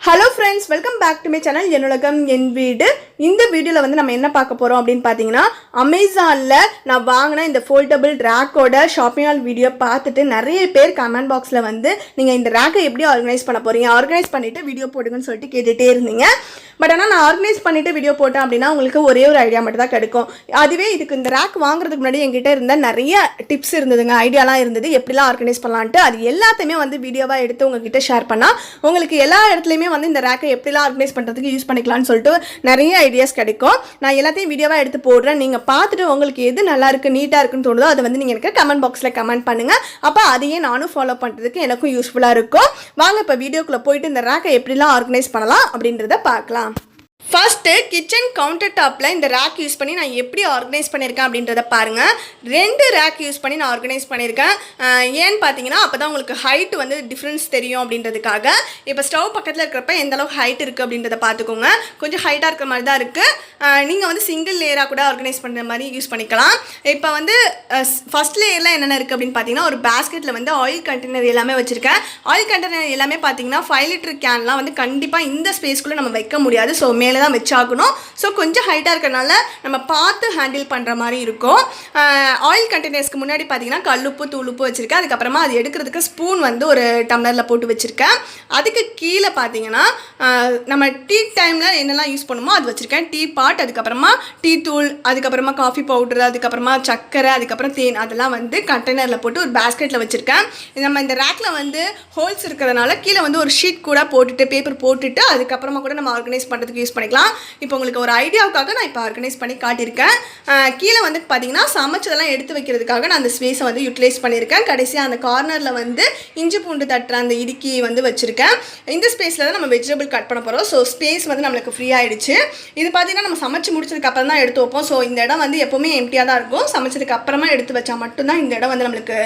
Hello friends welcome back to my channel என்னுலகம் என் வீடு இந்த வீடியோவில் வந்து நம்ம என்ன பார்க்க போகிறோம் அப்படின்னு பார்த்தீங்கன்னா அமேசானில் நான் வாங்கின இந்த ஃபோல்டபுள் ரேக்கோட ஷாப்பிங் ஆல் வீடியோ பார்த்துட்டு நிறைய பேர் கமெண்ட் பாக்ஸில் வந்து நீங்கள் இந்த ரேக்கை எப்படி ஆர்கனைஸ் பண்ண போகிறீங்க ஆர்கனைஸ் பண்ணிவிட்டு வீடியோ போடுங்கன்னு சொல்லிட்டு கேட்டுகிட்டே இருந்தீங்க. பட் ஆனால் நான் ஆர்கனைஸ் பண்ணிவிட்டு வீடியோ போட்டேன் அப்படின்னா உங்களுக்கு ஒரே ஒரு ஐடியா மட்டும் தான் கிடைக்கும். அதுவே இதுக்கு இந்த ரேக் வாங்குறதுக்கு முன்னாடி எங்கிட்ட இருந்த நிறைய டிப்ஸ் இருந்ததுங்க ஐடியாலாம் இருந்தது எப்படிலாம் ஆர்கனைஸ் பண்ணலான்ட்டு அது எல்லாத்தையுமே வந்து வீடியோவாக எடுத்து உங்ககிட்ட ஷேர் பண்ணால் உங்களுக்கு எல்லா இடத்துலையுமே வந்து இந்த ரேக்கை எப்படிலாம் ஆர்கனைஸ் பண்ணுறதுக்கு யூஸ் பண்ணிக்கலாம்னு சொல்லிட்டு நிறைய ஐடியாஸ் கிடைக்கும். நான் எல்லாத்தையும் வீடியோவாக எடுத்து போடுறேன். நீங்கள் பார்த்துட்டு உங்களுக்கு எது நல்லா இருக்குது நீட்டாக இருக்குன்னு தோணுதோ அதை வந்து நீங்கள் எனக்கு கமெண்ட் பாக்ஸில் கமெண்ட் பண்ணுங்கள் அப்போ அதையே நானும் ஃபாலோ பண்ணுறதுக்கு எனக்கும் யூஸ்ஃபுல்லாக இருக்கும். வாங்க இப்போ வீடியோக்குள்ளே போயிட்டு இந்த ரேக்கை எப்படிலாம் ஆர்கனைஸ் பண்ணலாம் அப்படின்றத பார்க்கலாம். ஃபஸ்ட்டு கிச்சன் கவுண்டர் டாப்பில் இந்த ரேக் யூஸ் பண்ணி நான் எப்படி ஆர்கனைஸ் பண்ணியிருக்கேன் அப்படின்றத பாருங்கள் ரெண்டு ரேக் யூஸ் பண்ணி நான் ஆர்கனைஸ் பண்ணியிருக்கேன் ஏன்னு பார்த்தீங்கன்னா அப்போ தான் உங்களுக்கு ஹைட் வந்து டிஃப்ரென்ஸ் தெரியும் அப்படின்றதுக்காக. இப்போ ஸ்டவ் பக்கத்தில் இருக்கிறப்ப எந்த அளவுக்கு ஹைட் இருக்குது அப்படின்றத பார்த்துக்கோங்க கொஞ்சம் ஹைட்டாக இருக்கிற மாதிரி தான் இருக்குது நீங்கள் வந்து சிங்கிள் லேயராக கூட ஆர்கனைஸ் பண்ணுற மாதிரி யூஸ் பண்ணிக்கலாம். இப்போ வந்து ஃபர்ஸ்ட் லேயரில் என்னென்ன இருக்குது அப்படின்னு பார்த்தீங்கன்னா ஒரு பேஸ்கெட்டில் வந்து ஆயில் கண்டெய்னர் எல்லாமே வச்சுருக்கேன். ஆயில் கண்டெய்னர் எல்லாமே பார்த்தீங்கன்னா ஃபைவ் லிட்டர் கேன்லாம் வந்து கண்டிப்பாக இந்த ஸ்பேஸ்க்குள்ளே நம்ம வைக்க முடியாது. ஸோ மேலே தான் வச்சாகணும். ஸோ கொஞ்சம் ஹைட்டாக இருக்கிறனால நம்ம பார்த்து ஹேண்டில் பண்ணுற மாதிரி இருக்கும். ஆயில் கண்டெய்னர்ஸ்க்கு முன்னாடி பார்த்தீங்கன்னா கல்லுப்பு தூளுப்பு வச்சுருக்கேன். அதுக்கப்புறமா அது எடுக்கிறதுக்கு ஸ்பூன் வந்து ஒரு டம்ளரில் போட்டு வச்சுருக்கேன். அதுக்கு கீழே பார்த்தீங்கன்னா நம்ம டீ டைமில் என்னெல்லாம் யூஸ் பண்ணுமோ அது வச்சுருக்கேன். டீ பாட் அதுக்கப்புறமா டீ தூள் அதுக்கப்புறமா காஃபி பவுடர் அதுக்கப்புறமா சர்க்கரை அதுக்கப்புறம் தேன் அதெல்லாம் வந்து கண்டெய்னரில் போட்டு ஒரு பேஸ்கெட்டில் வச்சுருக்கேன். நம்ம இந்த ரேக்கில் வந்து ஹோல்ஸ் இருக்கிறதுனால கீழே வந்து ஒரு ஷீட் கூட போட்டுட்டு பேப்பர் போட்டுட்டு அதுக்கப்புறமா கூட நம்ம ஆர்கனைஸ் பண்ணுறதுக்கு யூஸ் பண்ணிக்கலாம் இப்போ உங்களுக்கு ஒரு ஐடியாவுக்காக நான் இப்போ ஆர்கனைஸ் பண்ணி காட்டியிருக்கேன். கீழே வந்து பார்த்தீங்கன்னா சமைச்சதெல்லாம் எடுத்து வைக்கிறதுக்காக நான் அந்த ஸ்பேஸை வந்து யூட்டிலைஸ் பண்ணியிருக்கேன். கடைசியாக அந்த கார்னரில் வந்து இஞ்சி பூண்டு தட்டுற அந்த இடுக்கி வந்து வச்சுருக்கேன். இந்த ஸ்பேஸில் தான் நம்ம வெஜிடபிள் கட் பண்ண போகிறோம் ஸோ ஸ்பேஸ் வந்து நம்மளுக்கு ஃப்ரீ ஆயிடுச்சு. இது பார்த்தீங்கன்னா நம்ம சமைச்சு முடிச்சதுக்கு அப்புறம் தான் எடுத்து வைப்போம். ஸோ இந்த இடம் வந்து எப்போவுமே எம்டியாக தான் இருக்கும். சமைச்சதுக்கு அப்புறமா எடுத்து வச்சா மட்டும்தான் இந்த இடம் வந்து நம்மளுக்கு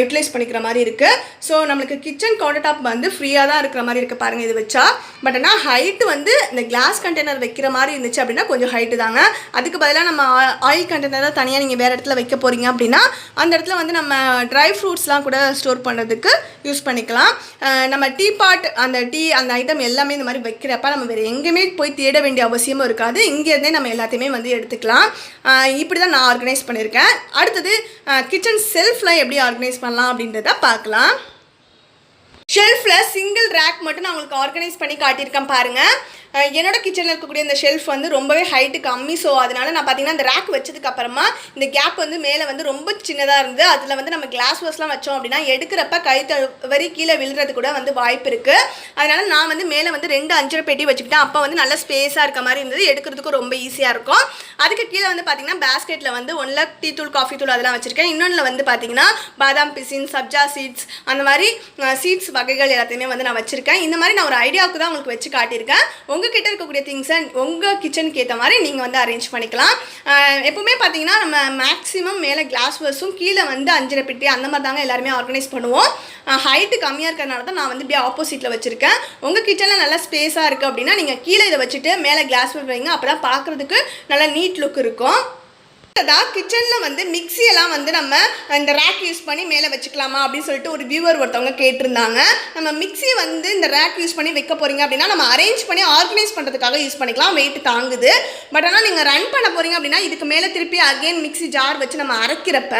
யூட்டிலைஸ் பண்ணிக்கிற மாதிரி இருக்குது ஸோ நம்மளுக்கு கிச்சன் கவுண்டர் டாப் வந்து ஃப்ரீயாக தான் இருக்கிற மாதிரி இருக்குது பாருங்கள் இது வச்சா. பட் ஆனால் ஹைட்டு வந்து இந்த கிளாஸ் கண்டெய்னர் வைக்கிற மாதிரி இருந்துச்சு அப்படின்னா கொஞ்சம் ஹைட்டு தாங்க. அதுக்கு பதிலாக நம்ம ஆயில் கண்டெய்னரை தனியாக நீங்கள் வேறு இடத்துல வைக்க போகிறீங்க அப்படின்னா அந்த இடத்துல வந்து நம்ம ட்ரை ஃப்ரூட்ஸ்லாம் கூட ஸ்டோர் பண்ணுறதுக்கு யூஸ் பண்ணிக்கலாம். நம்ம டீ பாட் அந்த டீ அந்த ஐட்டம் எல்லாமே இந்த மாதிரி வைக்கிறப்ப நம்ம வேறு எங்கேயுமே போய் தேட வேண்டிய அவசியமும் இருக்காது. இங்கேருந்தே நம்ம எல்லாத்தையுமே வந்து எடுத்துக்கலாம். இப்படி தான் நான் ஆர்கனைஸ் பண்ணியிருக்கேன். அடுத்தது கிச்சன் செல்ஃப்லாம் எப்படி ஆர்கனைஸ் பண்ணலாம் அப்படின்றத பார்க்கலாம். ஷெல்ஃபில் சிங்கிள் ரேக் மட்டும் நான் உங்களுக்கு ஆர்கனைஸ் பண்ணி காட்டியிருக்கேன் பாருங்கள் என்னோட கிச்சனில் இருக்கக்கூடிய இந்த ஷெல்ஃப் வந்து ரொம்பவே ஹைட்டு கம்மி. ஸோ அதனால நான் பார்த்தீங்கன்னா அந்த ரேக் வச்சதுக்கு அப்புறமா இந்த கேப் வந்து மேலே வந்து ரொம்ப சின்னதாக இருந்து அதில் வந்து நம்ம கிளாஸ் வாஷ்லாம் வச்சோம் அப்படின்னா எடுக்கிறப்ப கை வரி கீழே விழுறது கூட வந்து வாய்ப்பு இருக்குது அதனால் நான் வந்து மேலே வந்து ரெண்டு அஞ்சரை பெட்டி வச்சுக்கிட்டேன். அப்போ வந்து நல்ல ஸ்பேஸாக இருக்க மாதிரி இருந்தது. எடுக்கிறதுக்கும் ரொம்ப ஈஸியாக இருக்கும். அதுக்கு கீழே வந்து பார்த்தீங்கன்னா பேஸ்கெட்டில் வந்து ஒன்றில் டீ தூள் காஃபி தூள் அதெல்லாம் வச்சுருக்கேன். இன்னொன்றில் வந்து பார்த்தீங்கன்னா பாதாம் பிசின் சப்ஜா சீட்ஸ் அந்த மாதிரி சீட்ஸ் வகைகள் எல்லாத்தையுமே வந்து நான் வச்சுருக்கேன். இந்த மாதிரி நான் ஒரு ஐடியாவுக்கு தான் உங்களுக்கு வச்சு காட்டியிருக்கேன். உங்ககிட்ட இருக்கக்கூடிய திங்ஸை உங்கள் கிச்சனுக்கு ஏற்ற மாதிரி நீங்கள் வந்து அரேஞ்ச் பண்ணிக்கலாம். எப்போவுமே எப்பவுமே பார்த்தீங்கன்னா நம்ம மேக்ஸிமம் மேலே கிளாஸ் வர்ஸும் கீழே வந்து அஞ்சரை பெட்டி அந்த மாதிரி தாங்க எல்லாருமே ஆர்கனைஸ் பண்ணுவோம். ஹைட்டு கம்மியாக இருக்கிறனால தான் நான் வந்து இப்படியே ஆப்போசிட்டில் வச்சுருக்கேன். உங்கள் கிச்சனில் நல்லா ஸ்பேஸாக இருக்குது அப்படின்னா நீங்கள் கீழே இதை வச்சுட்டு மேலே கிளாஸ் வைங்க. அப்போ தான் பார்க்குறதுக்கு நல்லா நீட் லுக் இருக்கும். அடுத்ததாக கிச்சனில் வந்து மிக்ஸியெல்லாம் வந்து நம்ம இந்த ரேக் யூஸ் பண்ணி மேலே வச்சுக்கலாமா அப்படின்னு சொல்லிட்டு ஒரு வியூவர் ஒருத்தவங்க கேட்டிருந்தாங்க. நம்ம மிக்ஸி வந்து இந்த ரேக் யூஸ் பண்ணி வைக்க போகிறீங்க அப்படின்னா நம்ம அரேஞ்ச் பண்ணி ஆர்கனைஸ் பண்ணுறதுக்காக யூஸ் பண்ணிக்கலாம். வெயிட் தாங்குது. பட் ஆனால் நீங்கள் ரன் பண்ண போகிறீங்க அப்படின்னா இதுக்கு மேலே திருப்பி அகைன் மிக்ஸி ஜார் வச்சு நம்ம அரைக்கிறப்ப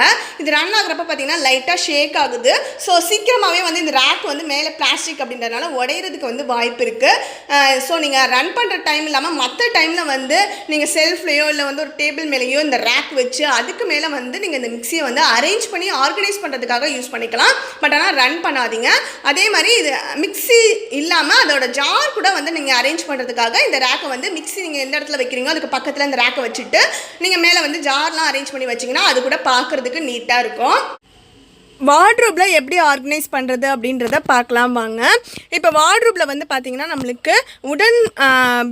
இது ரன் ஆகுறப்ப பார்த்தீங்கன்னா லைட்டாக ஷேக் ஆகுது. ஸோ சீக்கிரமாகவே வந்து இந்த ரேக் வந்து மேலே பிளாஸ்டிக் அப்படின்றதுனால உடையிறதுக்கு வந்து வாய்ப்பு இருக்குது ஸோ நீங்கள் ரன் பண்ணுற டைம் இல்லாமல் மற்ற டைமில் வந்து நீங்கள் செல்ஃப்லேயோ இல்லை வந்து ஒரு டேபிள் மேலேயோ இந்த ரேக் வச்சு அதுக்கு மேலே வந்து நீங்கள் இந்த மிக்ஸியை வந்து அரேஞ்ச் பண்ணி ஆர்கனைஸ் பண்ணுறதுக்காக யூஸ் பண்ணிக்கலாம். பட் ஆனால் ரன் பண்ணாதீங்க. அதே மாதிரி இது மிக்ஸி இல்லாமல் அதோட ஜார் கூட வந்து நீங்கள் அரேஞ்ச் பண்ணுறதுக்காக இந்த ரேக்கை வந்து மிக்சி நீங்கள் எந்த இடத்துல வைக்கிறீங்களோ அதுக்கு பக்கத்தில் இந்த ரேக்கை வச்சுட்டு நீங்கள் மேலே வந்து ஜார்லாம் அரேஞ்ச் பண்ணி வச்சிங்கன்னா அது கூட பார்க்குறதுக்கு நீட்டாக இருக்கும். வார்ட்ரூப்பில் எப்படி ஆர்கனைஸ் பண்ணுறது அப்படின்றத பார்க்கலாம் வாங்க. இப்போ வார்ட்ரூப்பில் வந்து பார்த்திங்கன்னா நம்மளுக்கு உடன்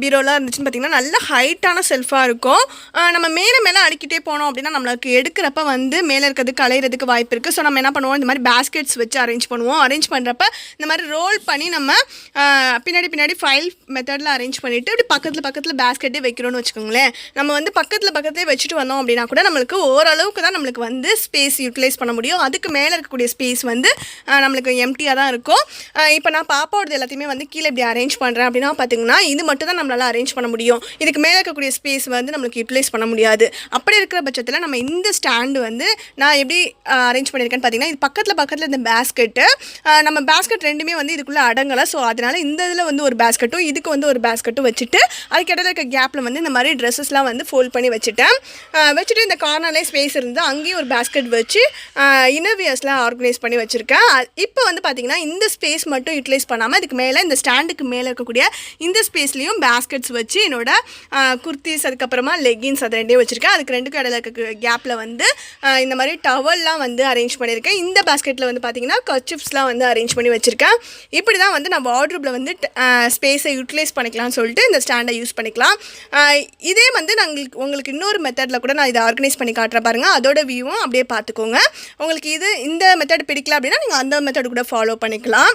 பீரோலாம் இருந்துச்சுன்னு பார்த்தீங்கன்னா நல்ல ஹைட்டான செல்ஃபாக இருக்கும். நம்ம மேலே மேலே அடிக்கிட்டே போனோம் அப்படின்னா நம்மளுக்கு எடுக்கிறப்ப வந்து மேலே இருக்கிறதுக்கு கலையிறதுக்கு வாய்ப்பு இருக்குது ஸோ நம்ம என்ன பண்ணுவோம்? இந்த மாதிரி பேஸ்கெட்ஸ் வச்சு அரேஞ்ச் பண்ணுவோம். அரேஞ்ச் பண்ணுறப்ப இந்த மாதிரி ரோல் பண்ணி நம்ம பின்னாடி பின்னாடி ஃபைல் மெத்தடில் அரேஞ்ச் பண்ணிவிட்டு இப்படி பக்கத்தில் பக்கத்தில் பேஸ்கெட்டே வைக்கிறோம்னு வச்சுக்கோங்களேன். நம்ம வந்து பக்கத்தில் பக்கத்துலேயே வச்சுட்டு வந்தோம் அப்படின்னா கூட நம்மளுக்கு ஓரளவுக்கு தான் நம்மளுக்கு வந்து ஸ்பேஸ் யூட்டிலைஸ் பண்ண முடியும். அதுக்கு மேலே இருக்கக்கூடிய ஸ்பேஸ் வந்து நம்மளுக்கு எம்டியாக தான் இருக்கும். இப்போ நான் பாப்பாவோடது எல்லாத்தையுமே வந்து கீழே இப்படி அரேஞ்ச் பண்ணுறேன் அப்படின்னா பார்த்தீங்கன்னா இது மட்டும் தான் நம்மளால் அரேஞ்ச் பண்ண முடியும். இதுக்கு மேலே இருக்கக்கூடிய ஸ்பேஸ் வந்து நம்மளுக்கு யூட்டிலைஸ் பண்ண முடியாது. அப்படி இருக்கிற பட்சத்தில் நம்ம இந்த ஸ்டாண்டு வந்து நான் எப்படி அரேஞ்ச் பண்ணியிருக்கேன்னு பார்த்தீங்கன்னா இது பக்கத்தில் பக்கத்தில் இந்த பேஸ்கெட்டு நம்ம பேஸ்கெட் ரெண்டுமே வந்து இதுக்குள்ளே அடங்கலை. ஸோ அதனால் இந்த இதில் வந்து ஒரு பேஸ்கெட்டும் இதுக்கு வந்து ஒரு பேஸ்கெட்டும் வச்சுட்டு அதுக்கு இருக்க கேப்பில் வந்து இந்த மாதிரி ட்ரெஸ்ஸஸ்லாம் வந்து ஃபோல்ட் பண்ணி வச்சுட்டேன். வச்சுட்டு இந்த கார்னர்லேயே ஸ்பேஸ் இருந்து அங்கேயும் ஒரு பேஸ்கெட் வச்சு ஸ்பேஸ்லாம் ஆர்கனைஸ் பண்ணி வச்சுருக்கேன். இப்போ வந்து பார்த்திங்கன்னா இந்த ஸ்பேஸ் மட்டும் யூட்டிலைஸ் பண்ணாமல் இதுக்கு மேலே இந்த ஸ்டாண்டுக்கு மேலே இருக்கக்கூடிய இந்த ஸ்பேஸ்லேயும் பேஸ்கெட்ஸ் வச்சு என்னோட குர்த்திஸ் அதுக்கப்புறமா லெகின்ஸ் அது ரெண்டையும் வச்சுருக்கேன். அதுக்கு ரெண்டுக்கும் இடையில இருக்க கேப்பில் வந்து இந்த மாதிரி டவல்லாம் வந்து அரேஞ்ச் பண்ணியிருக்கேன். இந்த பேஸ்கெட்டில் வந்து பார்த்திங்கன்னா கச்சிப்ஸ்லாம் வந்து அரேஞ்ச் பண்ணி வச்சுருக்கேன். இப்படி தான் வந்து நம்ம வார்ட்ரூப்பில் வந்து ஸ்பேஸை யூட்டிலைஸ் பண்ணிக்கலாம்னு சொல்லிட்டு இந்த ஸ்டாண்டை யூஸ் பண்ணிக்கலாம். இதே வந்து நாங்கள் உங்களுக்கு இன்னொரு மெத்தடில் கூட நான் இதை ஆர்கனைஸ் பண்ணி காட்டுறேன் பாருங்கள் அதோட வியூவும் அப்படியே பார்த்துக்கோங்க உங்களுக்கு இது இந்த மெத்தட் பிடிக்கல அப்படின்னா நீங்கள் அந்த மெத்தட் கூட ஃபாலோ பண்ணிக்கலாம்.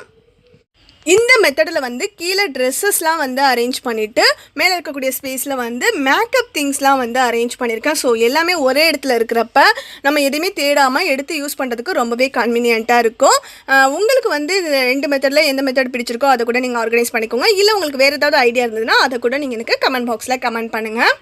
இந்த மெத்தடில் வந்து கீழே ட்ரெஸ்ஸஸ்லாம் வந்து அரேஞ்ச் பண்ணிவிட்டு மேலே இருக்கக்கூடிய ஸ்பேஸில் வந்து மேக்கப் திங்ஸ்லாம் வந்து அரேஞ்ச் பண்ணியிருக்கேன் ஸோ எல்லாமே ஒரே இடத்துல இருக்கிறப்ப நம்ம எதுவுமே தேடாமல் எடுத்து யூஸ் பண்ணுறதுக்கு ரொம்பவே கன்வீனியண்ட்டாக இருக்கும். உங்களுக்கு வந்து இது ரெண்டு மெத்தடில் எந்த மெத்தட் பிடிச்சிருக்கோ அதை கூட நீங்கள் ஆர்கனைஸ் பண்ணிக்கோங்க. இல்லை உங்களுக்கு வேறு ஏதாவது ஐடியா இருந்ததுன்னா அதை கூட நீங்கள் எனக்கு கமெண்ட் பாக்ஸில் கமெண்ட் பண்ணுங்கள்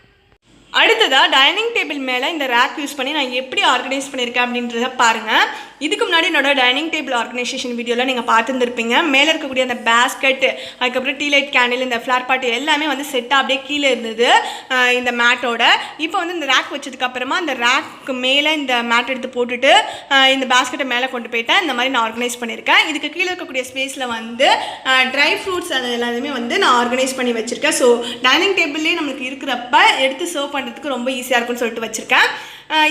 அடுத்ததாக டைனிங் டேபிள் மேலே இந்த ரேக் யூஸ் பண்ணி நான் எப்படி ஆர்கனைஸ் பண்ணியிருக்கேன் அப்படின்றத பாருங்கள் இதுக்கு முன்னாடி என்னோட டைனிங் டேபிள் ஆர்கனைசேஷன் வீடியோவில் நீங்கள் பார்த்துருந்துருப்பீங்க. மேலே இருக்கக்கூடிய அந்த பேஸ்கெட் அதுக்கப்புறம் டீ லைட் கேண்டில் இந்த ஃப்ளார் பாட்டு எல்லாமே வந்து செட்டாக அப்படியே கீழே இருந்தது இந்த மேட்டோட இப்போ வந்து இந்த ரேக் வச்சதுக்கப்புறமா அந்த ரேக்கு மேலே இந்த மேட் எடுத்து போட்டுட்டு இந்த பேஸ்கெட்டை மேலே கொண்டு போயிட்டேன். இந்த மாதிரி நான் ஆர்கனைஸ் பண்ணியிருக்கேன். இதுக்கு கீழே இருக்கக்கூடிய ஸ்பேஸில் வந்து ட்ரை ஃப்ரூட்ஸ் அது எல்லாத்தையுமே வந்து நான் ஆர்கனைஸ் பண்ணி வச்சுருக்கேன். ஸோ டைனிங் டேபிள்லேயே நம்மளுக்கு இருக்கிறப்ப எடுத்து சர்வ் பண்ணுறதுக்கு ரொம்ப ஈஸியாக இருக்கும்னு சொல்லிட்டு வச்சுருக்கேன்.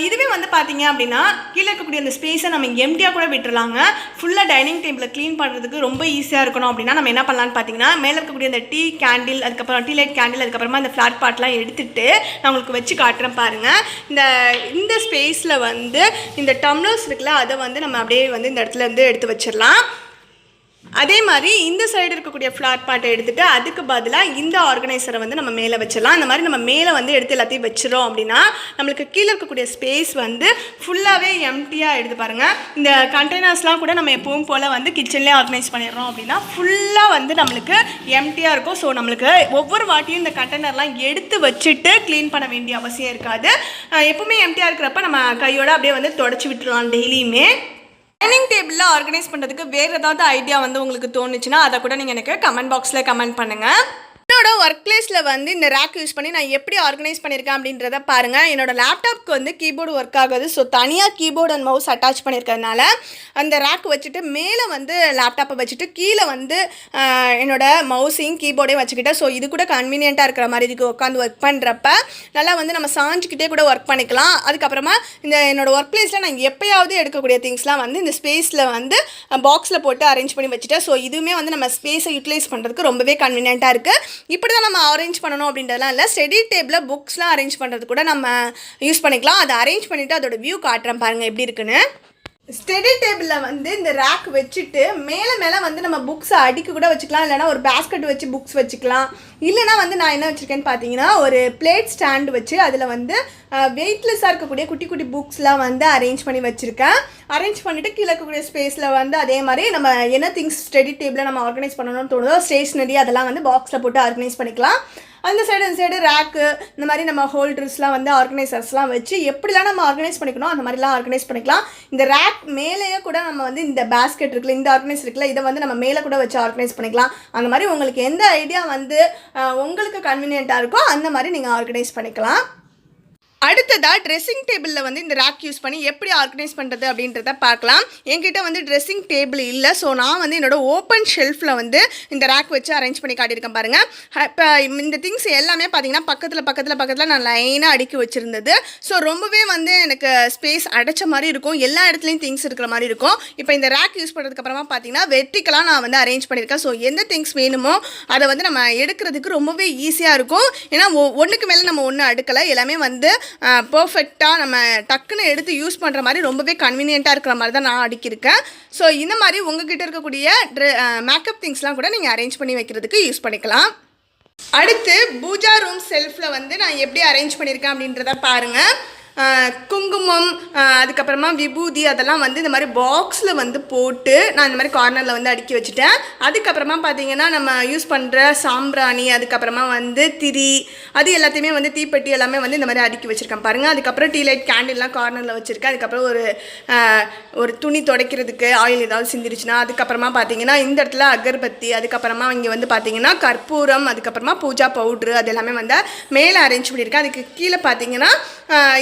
இதுவே வந்து பார்த்தீங்க அப்படின்னா கீழே இருக்கக்கூடிய அந்த ஸ்பேஸை நம்ம எம்டியாக கூட விட்டுறலாங்க. ஃபுல்லாக டைனிங் டேபிளை க்ளீன் பண்ணுறதுக்கு ரொம்ப ஈஸியாக இருக்கணும் அப்படின்னா நம்ம என்ன பண்ணலான்னு பார்த்தீங்கன்னா மேலே இருக்கக்கூடிய அந்த டீ கேண்டில் அதுக்கப்புறம் டீ லைட் கேண்டில் அதுக்கப்புறமா அந்த ஃப்ளாட் பாட்லாம் எடுத்துட்டு நான் உங்களுக்கு வச்சு காட்டுறேன் பாருங்கள் இந்த இந்த ஸ்பேஸில் வந்து இந்த டம்ளர்ஸ் இருக்குல்ல அதை வந்து நம்ம அப்படியே வந்து இந்த இடத்துல இருந்து எடுத்து வச்சிடலாம். அதே மாதிரி இந்த சைடு இருக்கக்கூடிய ஃப்ளாட் பாட்டை எடுத்துகிட்டு அதுக்கு பதிலாக இந்த ஆர்கனைசரை வந்து நம்ம மேலே வச்சிடலாம். அந்த மாதிரி நம்ம மேலே வந்து எடுத்து எல்லாத்தையும் வச்சிடோம் அப்படின்னா நம்மளுக்கு கீழே இருக்கக்கூடிய ஸ்பேஸ் வந்து ஃபுல்லாகவே எம்டியாக எடுத்து பாருங்கள் இந்த கண்டெய்னர்ஸ்லாம் கூட நம்ம எப்பவும் போல் வந்து கிச்சன்லேயே ஆர்கனைஸ் பண்ணிடுறோம் அப்படின்னா ஃபுல்லாக வந்து நம்மளுக்கு எம்டியாக இருக்கும். ஸோ நம்மளுக்கு ஒவ்வொரு வாட்டியும் இந்த கண்டெய்னர்லாம் எடுத்து வச்சுட்டு க்ளீன் பண்ண வேண்டிய அவசியம் இருக்காது. எப்பவுமே எம்டியாக இருக்கிறப்ப நம்ம கையோடு அப்படியே வந்து தொடச்சி விட்டுருலாம் டெய்லியுமே. டைனிங் டேபிளில் ஆர்கனைஸ் பண்ணுறதுக்கு வேறு ஏதாவது ஐடியா வந்து உங்களுக்கு தோணுச்சுன்னா அதை கூட நீங்கள் எனக்கு கமெண்ட் பாக்ஸில் கமெண்ட் பண்ணுங்கள் என்னோட ஒர்க் பிளேஸில் வந்து இந்த ரேக் யூஸ் பண்ணி நான் எப்படி ஆர்கனைஸ் பண்ணியிருக்கேன் அப்படின்றத பாருங்கள் என்னோட லேப்டாப்க்கு வந்து கீபோர்டு ஒர்க் ஆகுது. ஸோ தனியாக கீபோர்டு அண்ட் மவுஸ் அட்டாச் பண்ணியிருக்கிறதுனால அந்த ரேக் வச்சுட்டு மேலே வந்து லேப்டாப்பை வச்சுட்டு கீழே வந்து என்னோட மவுஸையும் கீபோர்டையும் வச்சுக்கிட்டேன். ஸோ இது கூட கன்வீனியண்ட்டாக இருக்கிற மாதிரி இதுக்கு உட்காந்து ஒர்க் பண்ணுறப்ப நல்லா வந்து நம்ம சாஞ்சிக்கிட்டே கூட ஒர்க் பண்ணிக்கலாம். அதுக்கப்புறமா இந்த என்னோட ஒர்க் பிளேஸில் நான் எப்போயாவது எடுக்கக்கூடிய திங்ஸ்லாம் வந்து இந்த ஸ்பேஸில் வந்து பாக்ஸில் போட்டு அரேஞ்ச் பண்ணி வச்சுட்டேன். ஸோ இதுவுமே வந்து நம்ம ஸ்பேஸை யூட்டிலைஸ் பண்ணுறதுக்கு ரொம்பவே கன்வீனியண்ட்டாக இருக்குது இப்படி தான் நம்ம அரேஞ்ச் பண்ணணும் அப்படின்றதுலாம் இல்லை. ஸ்டடி டேபிளில் புக்ஸ்லாம் அரேஞ்ச் பண்ணுறது கூட நம்ம யூஸ் பண்ணிக்கலாம். அதை அரேஞ்ச் பண்ணிவிட்டு அதோட வியூ காட்டுறேன் பாருங்கள் எப்படி இருக்குன்னு. ஸ்டெடி டேபிளில் வந்து இந்த ரேக் வச்சுட்டு மேலே மேலே வந்து நம்ம புக்ஸை அடிக்க கூட வச்சுக்கலாம். இல்லைனா ஒரு பேஸ்கெட் வச்சு புக்ஸ் வச்சுக்கலாம். இல்லைனா வந்து நான் என்ன வச்சுருக்கேன்னு பார்த்தீங்கன்னா ஒரு பிளேட் ஸ்டாண்ட் வச்சு அதில் வந்து வெயிட்லெஸ்ஸாக இருக்கக்கூடிய குட்டி குட்டி புக்ஸ்லாம் வந்து அரேஞ்ச் பண்ணி வச்சுருக்கேன். அரேஞ்ச் பண்ணிவிட்டு கீழே இருக்கக்கூடிய ஸ்பேஸில் வந்து அதே மாதிரி நம்ம என்ன திங்ஸ் ஸ்டெடி டேபிளில் நம்ம ஆர்கனைஸ் பண்ணணும்னு தோணுதோ ஸ்டேஷ்னரி அதெல்லாம் வந்து பாக்ஸில் போட்டு ஆர்கனைஸ் பண்ணிக்கலாம். அந்த சைடு இந்த சைடு ரேக்கு இந்த மாதிரி நம்ம ஹோல்டர்ஸ்லாம் வந்து ஆர்கனைசர்ஸ்லாம் வச்சு எப்படிலாம் நம்ம ஆர்கனைஸ் பண்ணிக்கணும் அந்த மாதிரிலாம் ஆர்கனைஸ் பண்ணிக்கலாம். இந்த ரேக் மேலேயே கூட நம்ம வந்து இந்த பேஸ்கெட் இருக்குல்ல இந்த ஆர்கனைஸ் இருக்குல்ல இதை வந்து நம்ம மேலே கூட வச்சு ஆர்கனைஸ் பண்ணிக்கலாம். அந்த மாதிரி உங்களுக்கு எந்த ஐடியா வந்து உங்களுக்கு கன்வீனியண்ட்டாக இருக்கோ அந்த மாதிரி நீங்கள் ஆர்கனைஸ் பண்ணிக்கலாம். அடுத்ததாக ட்ரெஸ்ஸிங் டேபிளில் வந்து இந்த ரேக் யூஸ் பண்ணி எப்படி ஆர்கனைஸ் பண்ணுறது அப்படின்றத பார்க்கலாம். என்கிட்ட வந்து ட்ரெஸ்ஸிங் டேபிள் இல்லை. ஸோ நான் வந்து என்னோட ஓப்பன் ஷெல்ஃபில் வந்து இந்த ரேக் வச்சு அரேஞ்ச் பண்ணி காட்டியிருக்கேன் பாருங்கள் இப்போ இந்த திங்ஸ் எல்லாமே பார்த்தீங்கன்னா பக்கத்தில் பக்கத்தில் பக்கத்தில் நான் லைனாக அடுக்கி வச்சுருந்தது. ஸோ ரொம்பவே வந்து எனக்கு ஸ்பேஸ் அடைச்ச மாதிரி இருக்கும். எல்லா இடத்துலையும் திங்ஸ் இருக்கிற மாதிரி இருக்கும். இப்போ இந்த ரேக் யூஸ் பண்ணுறதுக்கப்புறமா பார்த்தீங்கன்னா வெர்டிக்கலாக நான் வந்து அரேஞ்ச் பண்ணியிருக்கேன். ஸோ எந்த திங்ஸ் வேணுமோ அதை வந்து நம்ம எடுக்கிறதுக்கு ரொம்பவே ஈஸியாக இருக்கும். ஏன்னா ஒ- ஒன்றுக்கு மேலே நம்ம ஒன்றும் அடுக்கலை. எல்லாமே வந்து பர்ஃபெக்டாக நம்ம டக்குன்னு எடுத்து யூஸ் பண்ணுற மாதிரி ரொம்பவே கன்வீனியண்ட்டாக இருக்கிற மாதிரி தான் நான் அடிக்கிருக்கேன் ஸோ இந்த மாதிரி உங்ககிட்ட இருக்கக்கூடிய மேக்கப் திங்ஸ்லாம் கூட நீங்கள் அரேஞ்ச் பண்ணி வைக்கிறதுக்கு யூஸ் பண்ணிக்கலாம். அடுத்து பூஜா ரூம் செல்ஃபில் வந்து நான் எப்படி அரேஞ்ச் பண்ணியிருக்கேன் அப்படின்றத பாருங்கள் குங்குமம் அதுக்கப்புறமா விபூதி அதெல்லாம் வந்து இந்த மாதிரி பாக்ஸில் வந்து போட்டு நான் இந்த மாதிரி கார்னரில் வந்து அடுக்கி வச்சுட்டேன். அதுக்கப்புறமா பார்த்தீங்கன்னா நம்ம யூஸ் பண்ணுற சாம்பிராணி அதுக்கப்புறமா வந்து திரி அது எல்லாத்தையுமே வந்து தீப்பெட்டி எல்லாமே வந்து இந்த மாதிரி அடுக்கி வச்சுருக்கேன். பாருங்கள் அதுக்கப்புறம் டீ லைட் கேண்டில்லாம் கார்னரில் வச்சுருக்கேன். அதுக்கப்புறம் ஒரு ஒரு துணி துடைக்கிறதுக்கு ஆயில் ஏதாவது சிந்திருச்சுன்னா அதுக்கப்புறமா பார்த்தீங்கன்னா இந்த இடத்துல அகர்பத்தி அதுக்கப்புறமா இங்கே வந்து பார்த்தீங்கன்னா கற்பூரம் அதுக்கப்புறமா பூஜா பவுட்ரு அது எல்லாமே வந்து மேலே அரேஞ்ச் பண்ணியிருக்கேன். அதுக்கு கீழே பார்த்தீங்கன்னா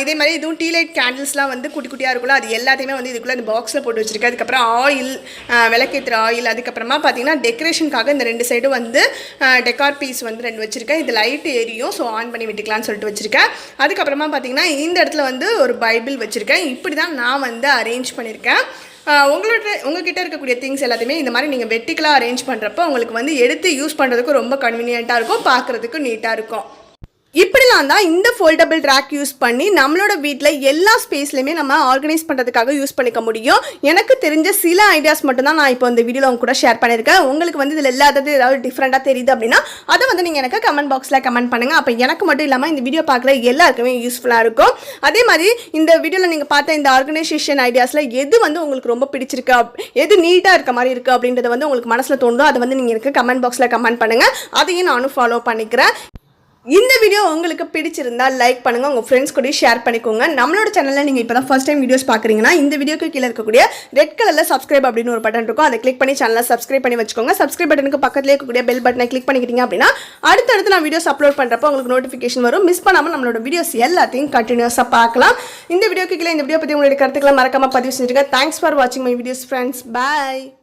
இதே மாதிரி இதுவும் டீ லைட் கேண்டில்ஸ்லாம் வந்து குட்டி குட்டியாக இருக்குல்ல அது எல்லாத்தையுமே வந்து இதுக்குள்ளே இந்த பாக்ஸில் போட்டு வச்சுருக்கேன். அதுக்கப்புறம் ஆயில் விளக்கேற்றுற ஆயில் அதுக்கப்புறமா பார்த்தீங்கன்னா டெக்கரேஷனுக்காக இந்த ரெண்டு சைடும் வந்து டெக்கார் பீஸ் வந்து ரெண்டு வச்சுருக்கேன். இது லைட் எரியும் ஸோ ஆன் பண்ணி விட்டுக்கலாம்னு சொல்லிட்டு வச்சுருக்கேன். அதுக்கப்புறமா பார்த்தீங்கன்னா இந்த இடத்துல வந்து ஒரு பைபிள் வச்சுருக்கேன். இப்படி தான் நான் வந்து அரேஞ்ச் பண்ணியிருக்கேன் உங்களோட உங்ககிட்ட இருக்கக்கூடிய திங்ஸ் எல்லாத்தையுமே இந்த மாதிரி நீங்கள் வெட்டிக்கலாக அரேஞ்ச் பண்ணுறப்போ உங்களுக்கு வந்து எடுத்து யூஸ் பண்ணுறதுக்கு ரொம்ப கன்வீனியண்ட்டாக இருக்கும் பார்க்குறதுக்கு நீட்டாக இருக்கும். இப்படிலாம் தான் இந்த ஃபோல்டபிள் ட்ராக் யூஸ் பண்ணி நம்மளோட வீட்டில் எல்லா ஸ்பேஸ்லையுமே நம்ம ஆர்கனைஸ் பண்ணுறதுக்காக யூஸ் பண்ணிக்க முடியும். எனக்கு தெரிஞ்ச சில ஐடியாஸ் மட்டும்தான் நான் இப்போ இந்த வீடியோவில் உங்க கூட ஷேர் பண்ணியிருக்கேன். உங்களுக்கு வந்து இதில் இல்லாதது ஏதாவது டிஃப்ரெண்ட்டாக தெரியுது அப்படின்னா அதை வந்து நீங்கள் எனக்கு கமெண்ட் பாக்ஸில் கமெண்ட் பண்ணுங்கள் அப்போ எனக்கு மட்டும் இல்லாமல் இந்த வீடியோ பார்க்குற எல்லாருக்குமே யூஸ்ஃபுல்லாக இருக்கும். அதே மாதிரி இந்த வீடியோவில் நீங்கள் பார்த்த இந்த ஆர்கனைசேஷன் ஐடியாஸில் எது வந்து உங்களுக்கு ரொம்ப பிடிச்சிருக்கு எது நீட்டாக இருக்க மாதிரி இருக்குது அப்படின்றத வந்து உங்களுக்கு மனசில் தோணுதோ அதை வந்து நீங்கள் எனக்கு கமெண்ட் பாக்ஸில் கமெண்ட் பண்ணுங்கள் அதையும் நானும் ஃபாலோ பண்ணிக்கிறேன். இந்த வீடியோ உங்களுக்கு பிடிச்சிருந்தா லைக் பண்ணுங்க உங்கள் ஃப்ரெண்ட்ஸ் கூட ஷேர் பண்ணிக்கோங்க. நம்மளோட சேனலில் நீங்கள் இப்போ தான் ஃபஸ்ட் டைம் வீடியோஸ் பார்க்குறீங்கன்னா இந்த வீடியோக்கு கீழே இருக்கக்கூடிய ரெட் கலரில் சப்ஸ்கிரைப் அப்படின்னு ஒரு பட்டன் இருக்கும். அதை கிளிக் பண்ணி சேனலை சப்ஸ்கிரைப் பண்ணி வச்சுக்கோங்க. சப்ஸ்கிரைப் பட்டனுக்கு பக்கத்துலேயே இருக்கக்கூடிய பெல் பட்டனை கிளிக் பண்ணிக்கிட்டீங்க அப்படின்னா அடுத்தடுத்து நான் வீடியோஸ் அப்லோட் பண்ணுறப்போ உங்களுக்கு நோட்டிஃபிகேஷன் வரும். மிஸ் பண்ணாமல் நம்மளோட வீடியோஸ் எல்லாத்தையும் கண்டினியூஸாக பார்க்கலாம். இந்த வீடியோக்கு கீழே இந்த வீடியோ பற்றி உங்களுடைய கருத்துக்களை மறக்காமல் பதிவு செஞ்சுருக்கேன் தேங்க்ஸ் ஃபார் வாட்சிங் மை வீடியோஸ் ஃப்ரெண்ட்ஸ் பாய்